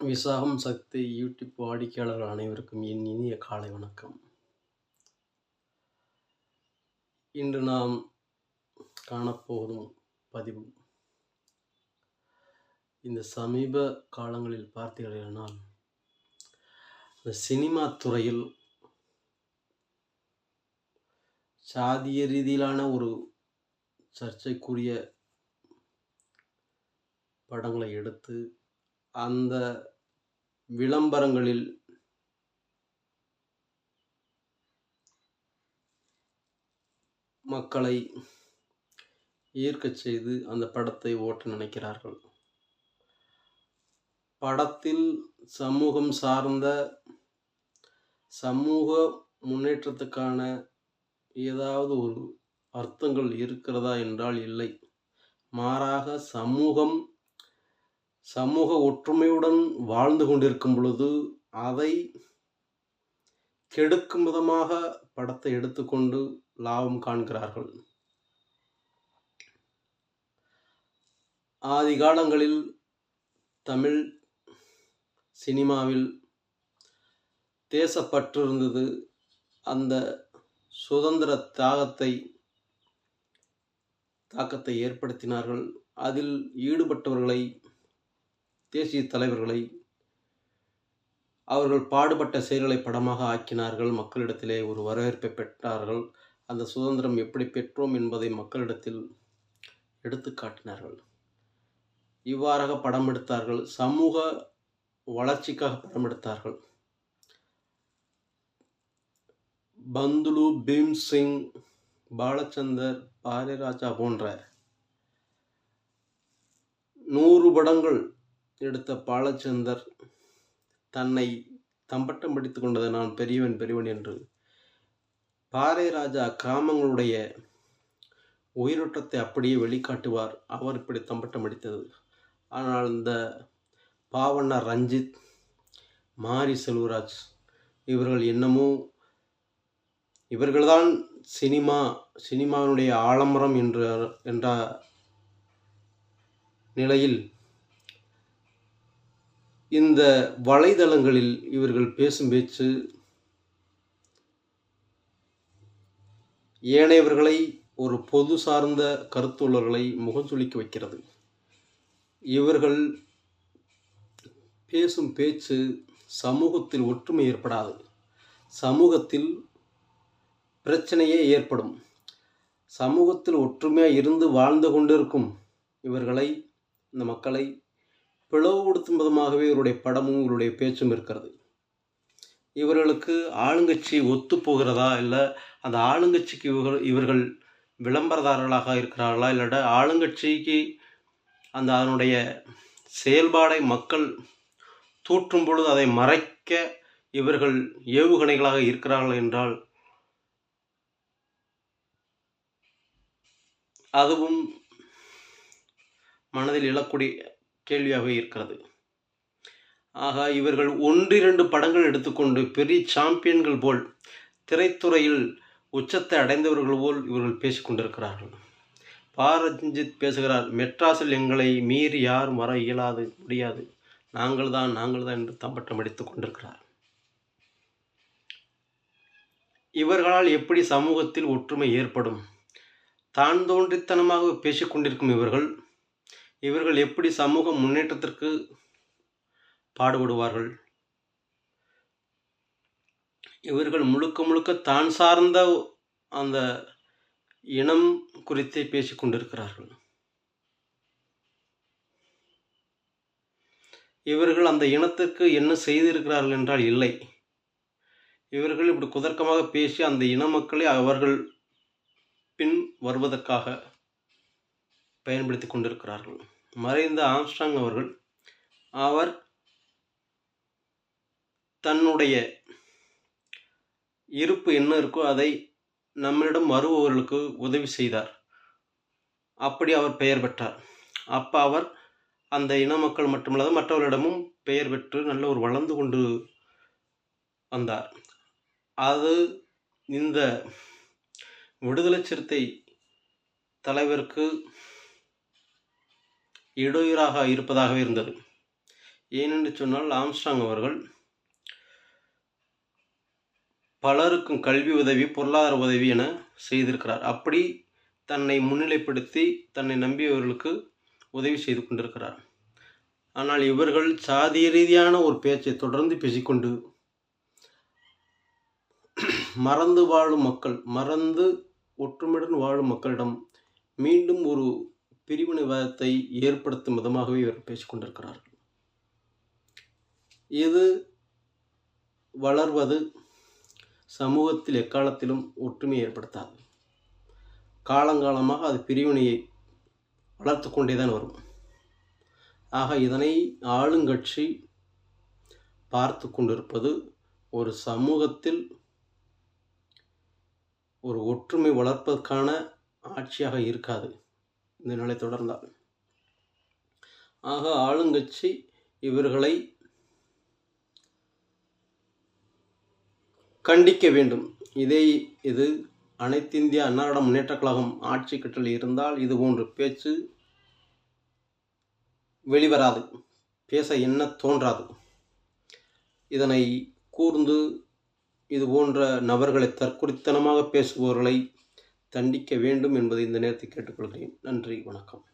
விசாகம் சக்தி YouTube வாடிக்கையாளர்கள் அனைவருக்கும் என் இனிய காலை வணக்கம். இன்று நாம் காணப்போகும் பதிவு. இந்த சமீப காலங்களில் பார்த்தீர்களானால் இந்த சினிமா துறையில் சாதிய ரீதியிலான ஒரு சர்ச்சைக்குரிய படங்களை எடுத்து அந்த விளம்பரங்களில் மக்களை ஈர்க்கச் செய்து அந்த படத்தை ஓட்ட நினைக்கிறார்கள். படத்தில் சமூகம் சார்ந்த சமூக முன்னேற்றத்துக்கான ஏதாவது ஒரு அர்த்தங்கள் இருக்கிறதா என்றால் இல்லை. மாறாக சமூகம் சமூக ஒற்றுமையுடன் வாழ்ந்து கொண்டிருக்கும் பொழுது அதை கெடுக்கும் விதமாக படத்தை எடுத்துக்கொண்டு லாபம் காண்கிறார்கள். ஆதி காலங்களில் தமிழ் சினிமாவில் தேசப்பற்று இருந்தது அந்த சுதந்திர தாகத்தை தாக்கத்தை ஏற்படுத்தினார்கள். அதில் ஈடுபட்டவர்களை தேசிய தலைவர்களை அவர்கள் பாடுபட்ட செயல்களை படமாக ஆக்கினார்கள். மக்களிடத்திலே ஒரு வரவேற்பை பெற்றார்கள். அந்த சுதந்திரம் எப்படி பெற்றோம் என்பதை மக்களிடத்தில் எடுத்து காட்டினார்கள். இவ்வாறாக படம் எடுத்தார்கள். சமூக வளர்ச்சிக்காக படம் எடுத்தார்கள். பந்துலு பீம் சிங் பாலச்சந்தர் பாரதிராஜா போன்ற நூறு படங்கள் எடுத்த பாலச்சந்தர் தன்னை தம்பட்டம் படித்து கொண்டது நான் பெரியவன் பெரியவன் என்று. பாறை ராஜா கிராமங்களுடைய உயிரோட்டத்தை அப்படியே வெளிக்காட்டுவார். அவர் இப்படி தம்பட்டம் அடித்தது ஆனால் இந்த பாவண்ண ரஞ்சித் மாரி செல்வராஜ் இவர்கள் என்னமோ இவர்கள்தான் சினிமா சினிமாவினுடைய ஆலமரம் என்ற என்ற நிலையில் இந்த வலைதளங்களில் இவர்கள் பேசும் பேச்சு ஏனையவர்களை ஒரு பொது சார்ந்த கருத்துள்ளவர்களை முகஞ்சொலிக்க வைக்கிறது. இவர்கள் பேசும் பேச்சு சமூகத்தில் ஒற்றுமை ஏற்படாது. சமூகத்தில் பிரச்சனையே ஏற்படும். சமூகத்தில் ஒற்றுமையாக இருந்து வாழ்ந்து கொண்டிருக்கும் இவர்களை இந்த மக்களை பிளவுபடுத்தும் விதமாகவே இவருடைய படமும் இவருடைய பேச்சும் இருக்கிறது. இவர்களுக்கு ஆளுங்கட்சி ஒத்து போகிறதா? இல்லை அந்த ஆளுங்கட்சிக்கு இவர்கள் இவர்கள் விளம்பரதாரர்களாக இருக்கிறார்களா? இல்லாட்ட ஆளுங்கட்சிக்கு அந்த அதனுடைய செயல்பாடை மக்கள் தூற்றும் பொழுது அதை மறைக்க இவர்கள் ஏவுகணைகளாக இருக்கிறார்கள் என்றால் அதுவும் மனதில் இழக்கூடிய கேள்வியாக இருக்கிறது. ஆக இவர்கள் ஒன்றிரண்டு படங்கள் எடுத்துக்கொண்டு பெரிய சாம்பியன்கள் போல் திரைத்துறையில் உச்சத்தை அடைந்தவர்கள் போல் இவர்கள் பேசிக்கொண்டிருக்கிறார்கள். பாரஞ்சித் பேசுகிறார் மெட்ராஸில் எங்களை மீறி யாரும் வர இயலாது முடியாது. நாங்கள் தான் நாங்கள் தான் என்று தம்பட்டம் அடித்துக் கொண்டிருக்கிறார். இவர்களால் எப்படி சமூகத்தில் ஒற்றுமை ஏற்படும்? தான் தோன்றித்தனமாக பேசிக்கொண்டிருக்கும் இவர்கள் இவர்கள் எப்படி சமூக முன்னேற்றத்திற்கு பாடுபடுவார்கள்? இவர்கள் முழுக்க முழுக்க தான் சார்ந்த அந்த இனம் குறித்தே பேசிக்கொண்டிருக்கிறார்கள் இவர்கள் அந்த இனத்திற்கு என்ன செய்திருக்கிறார்கள் என்றால் இல்லை. இவர்கள் இப்படி குதர்க்கமாக பேசி அந்த இன மக்களை அவர்கள் பின் வருவதற்காக பயன்படுத்தி கொண்டிருக்கிறார்கள். மறைந்த ஆம்ஸ்டாங் அவர்கள் அவர் தன்னுடைய இருப்பு என்ன இருக்கோ அதை நம்மளிடம் வருபவர்களுக்கு உதவி செய்தார். அப்படி அவர் பெயர் பெற்றார். அப்போ அவர் அந்த இன மக்கள் மட்டுமல்லாது மற்றவர்களிடமும் பெயர் பெற்று நல்ல ஒரு வளர்ந்து கொண்டு வந்தார். அது இந்த விடுதலை சிறுத்தை தலைவருக்கு இடையூறாக இருப்பதாகவே இருந்தது. ஏனென்று சொன்னால் ஆம்ஸ்டாங் அவர்கள் பலருக்கும் கல்வி உதவி பொருளாதார உதவி என செய்திருக்கிறார். அப்படி தன்னை முன்னிலைப்படுத்தி தன்னை நம்பியவர்களுக்கு உதவி செய்து கொண்டிருக்கிறார். ஆனால் இவர்கள் சாதிய ரீதியான ஒரு பேச்சை தொடர்ந்து பேசிக்கொண்டு மறந்து வாழும் மக்கள் மறந்து ஒற்றுமையுடன் வாழும் மக்களிடம் மீண்டும் ஒரு பிரிவினைவாதத்தை ஏற்படுத்தும் விதமாகவே இவர் பேசிக்கொண்டிருக்கிறார்கள். இது வளர்வது சமூகத்தில் எக்காலத்திலும் ஒற்றுமை ஏற்படுத்தாது. காலங்காலமாக அது பிரிவினையை வளர்த்து கொண்டே தான் வரும். ஆக இதனை ஆளுங்கட்சி பார்த்து கொண்டிருப்பது ஒரு சமூகத்தில் ஒரு ஒற்றுமை வளர்ப்பதற்கான ஆட்சியாக இருக்காது. இந்த நிலை தொடர்ந்தார் ஆக ஆளுங்கட்சி இவர்களை கண்டிக்க வேண்டும். இதை இது அனைத்திந்திய அன்னாட முன்னேற்ற கழகம் ஆட்சி கட்டில் இருந்தால் இது போன்ற பேச்சு வெளிவராது. பேச என்ன தோன்றாது? இதனை கூர்ந்து இது போன்ற நபர்களை தற்குறித்தனமாக பேசுபவர்களை தண்டிக்க வேண்டும் என்பதை இந்த நேரத்தில் கேட்டுக்கொள்கிறேன். நன்றி வணக்கம்.